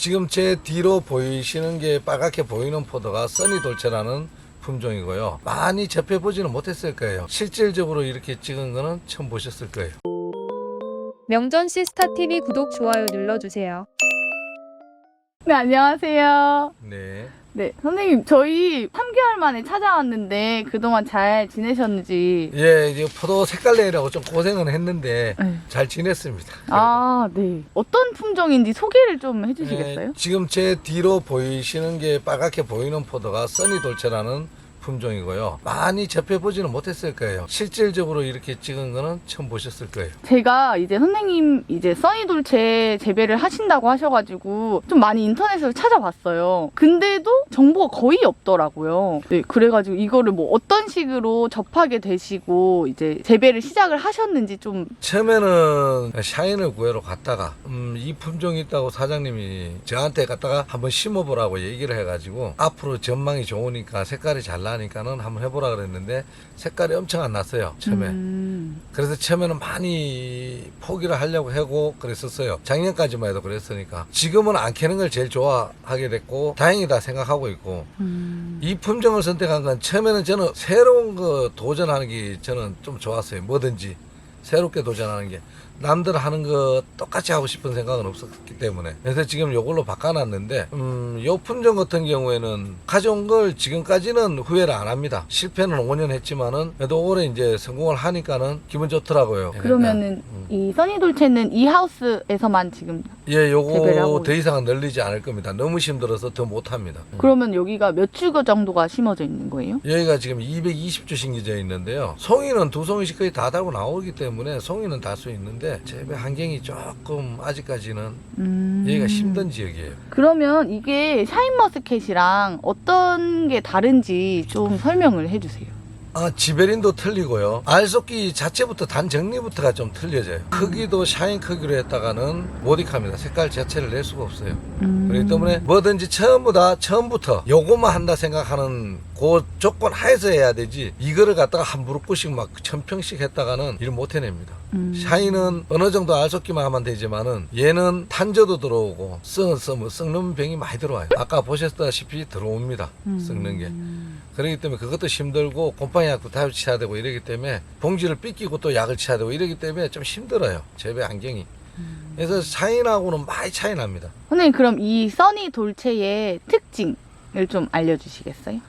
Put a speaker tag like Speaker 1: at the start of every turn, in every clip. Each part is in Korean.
Speaker 1: 지금 제 뒤로 보이시는 게 빨갛게 보이는 포도가 써니 돌체라는 품종이고요. 많이 접해보지는 못했을 거예요. 실질적으로 이렇게 찍은 거는 처음 보셨을 거예요.
Speaker 2: 명전 시스타TV 구독, 좋아요 눌러주세요.
Speaker 3: 네, 안녕하세요.
Speaker 1: 네.
Speaker 3: 네, 선생님, 저희 3개월 만에 찾아왔는데 그동안 잘 지내셨는지.
Speaker 1: 예, 이제 포도 색깔 내라고 좀 고생은 했는데
Speaker 3: 네.
Speaker 1: 잘 지냈습니다.
Speaker 3: 아, 네. 어떤 품종인지 소개를 좀 해주시겠어요?
Speaker 1: 예, 지금 제 뒤로 보이시는 게 빨갛게 보이는 포도가 써니 돌체라는 품종이고요. 많이 접해보지는 못했을 거예요. 실질적으로 이렇게 찍은 거는 처음 보셨을 거예요.
Speaker 3: 제가 이제 선생님 이제 써니돌체 재배를 하신다고 하셔가지고 좀 많이 인터넷으로 찾아봤어요. 근데도 정보가 거의 없더라고요. 네, 그래가지고 이거를 뭐 어떤 식으로 접하게 되시고 이제 재배를 시작을 하셨는지 좀
Speaker 1: 처음에는 샤인을 구해러 갔다가 음, 이 품종이 있다고 사장님이 저한테 갔다가 한번 심어보라고 얘기를 해가지고 앞으로 전망이 좋으니까 색깔이 잘 나니 까는 한번 해보라 그랬는데 색깔이 엄청 안 났어요 처음에.
Speaker 3: 음,
Speaker 1: 그래서 처음에는 많이 포기를 하려고 하고 그랬었어요. 작년까지만 해도 그랬으니까. 지금은 안 캐는 걸 제일 좋아하게 됐고 다행이다 생각하고 있고.
Speaker 3: 음.
Speaker 1: 이 품종을 선택한 건 처음에는 저는 새로운 거 도전하는 게 저는 좀 좋았어요. 뭐든지. 새롭게 도전하는 게 남들 하는 거 똑같이 하고 싶은 생각은 없었기 때문에 그래서 지금 요걸로 바꿔놨는데 음, 요 품종 같은 경우에는 가져온 걸 지금까지는 후회를 안 합니다. 실패는 5년 했지만은 그래도 올해 이제 성공을 하니까는 기분 좋더라고요.
Speaker 3: 그러면은
Speaker 1: 음.
Speaker 3: 이 써니돌체는 이 하우스에서만 지금
Speaker 1: 예,
Speaker 3: 재배를
Speaker 1: 요거 더 이상은 늘리지 않을 겁니다. 너무 힘들어서 더 못합니다.
Speaker 3: 그러면 여기가 몇 주거 정도가 심어져 있는 거예요?
Speaker 1: 여기가 지금 220주 심겨져 있는데요. 송이는 두 송이씩 거의 다 달고 나오기 때문에 송이는 달수 있는데 재배 환경이 조금 아직까지는
Speaker 3: 음.
Speaker 1: 여기가 힘든 지역이에요.
Speaker 3: 그러면 이게 샤인머스켓이랑 어떤 게 다른지 좀 설명을 해주세요.
Speaker 1: 아, 지베린도 틀리고요. 알속기 자체부터 단 정리부터가 좀 틀려져요. 크기도 샤인 크기로 했다가는 못익합니다. 색깔 자체를 낼 수가 없어요.
Speaker 3: 음.
Speaker 1: 그렇기 때문에 뭐든지 처음부 다 처음부터 요것만 한다 생각하는 그 조건 하에서 해야 되지 이거를 갖다가 한 무릎구씩 막 천평씩 했다가는 일 못 해냅니다.
Speaker 3: 음.
Speaker 1: 샤인은 어느 정도 알속기만 하면 되지만은 얘는 탄저도 들어오고 썩, 썩, 썩는 병이 많이 들어와요. 아까 보셨다시피 들어옵니다.
Speaker 3: 음.
Speaker 1: 썩는 게. 그렇기 때문에 그것도 힘들고 곰팡이 약도 다 치야 되고 이러기 때문에 봉지를 삐끼고 또 약을 치야 되고 이러기 때문에 좀 힘들어요. 재배 환경이.
Speaker 3: 음.
Speaker 1: 그래서 샤인하고는 많이 차이 납니다.
Speaker 3: 선생님 그럼 이 써니 돌체의 특징을 좀 알려주시겠어요?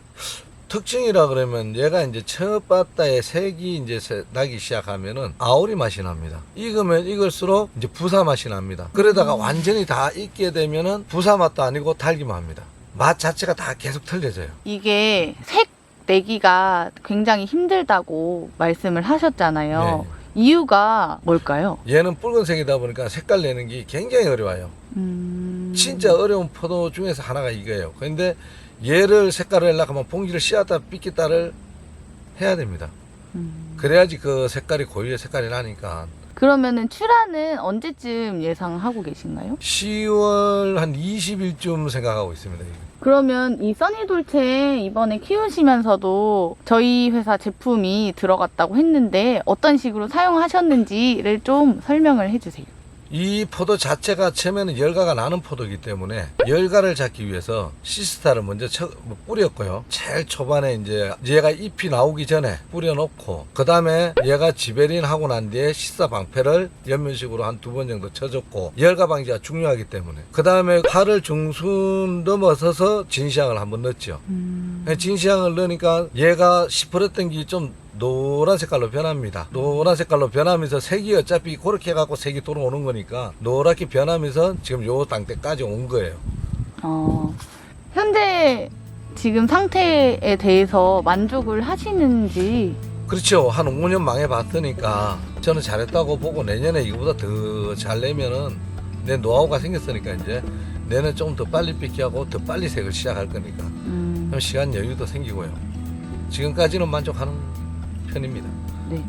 Speaker 1: 특징이라 그러면 얘가 이제 첫 바다에 색이 이제 세- 나기 시작하면은 아오리 맛이 납니다. 익으면 익을수록 이제 부사 맛이 납니다. 그러다가 완전히 다 익게 되면은 부사 맛도 아니고 달기만 합니다. 맛 자체가 다 계속 틀려져요.
Speaker 3: 이게 색 내기가 굉장히 힘들다고 말씀을 하셨잖아요. 이유가 뭘까요?
Speaker 1: 얘는 붉은색이다 보니까 색깔 내는 게 굉장히 어려워요.
Speaker 3: 음...
Speaker 1: 진짜 어려운 포도 중에서 하나가 이거예요. 그런데 얘를 색깔을 내려고 하면 봉지를 씌었다 삐끼다를 해야 됩니다.
Speaker 3: 음.
Speaker 1: 그래야지 그 색깔이 고유의 색깔이 나니까
Speaker 3: 그러면은 출하는 언제쯤 예상하고 계신가요?
Speaker 1: 10월 한 20일쯤 생각하고 있습니다.
Speaker 3: 그러면 이 써니돌체 이번에 키우시면서도 저희 회사 제품이 들어갔다고 했는데 어떤 식으로 사용하셨는지를 좀 설명을 해주세요.
Speaker 1: 이 포도 자체가 처음에는 열가가 나는 포도이기 때문에 열가를 잡기 위해서 시스타를 먼저 쳐, 뭐 뿌렸고요. 제일 초반에 이제 얘가 잎이 나오기 전에 뿌려놓고 그 다음에 얘가 지베린 하고 난 뒤에 시스타 방패를 연면식으로 한 두 번 정도 쳐줬고 열가 방지가 중요하기 때문에 그 다음에 8월 중순 넘어서서 진시향을 한번 넣었죠. 진시향을 넣으니까 얘가 시퍼랬던 게좀 노란 색깔로 변합니다. 노란 색깔로 변하면서 색이 어차피 그렇게 해갖고 색이 돌아오는 거니까 노랗게 변하면서 지금 요 당대까지 온 거예요.
Speaker 3: 어, 현재 지금 상태에 대해서 만족을 하시는지
Speaker 1: 그렇죠. 한 5년 망해봤으니까 저는 잘했다고 보고 내년에 이거보다 더 잘 내면은 내 노하우가 생겼으니까 이제 내년 조금 더 빨리 삐끼하고 더 빨리 색을 시작할 거니까
Speaker 3: 음,
Speaker 1: 그럼 시간 여유도 생기고요. 지금까지는 만족하는 편입니다.
Speaker 3: 네.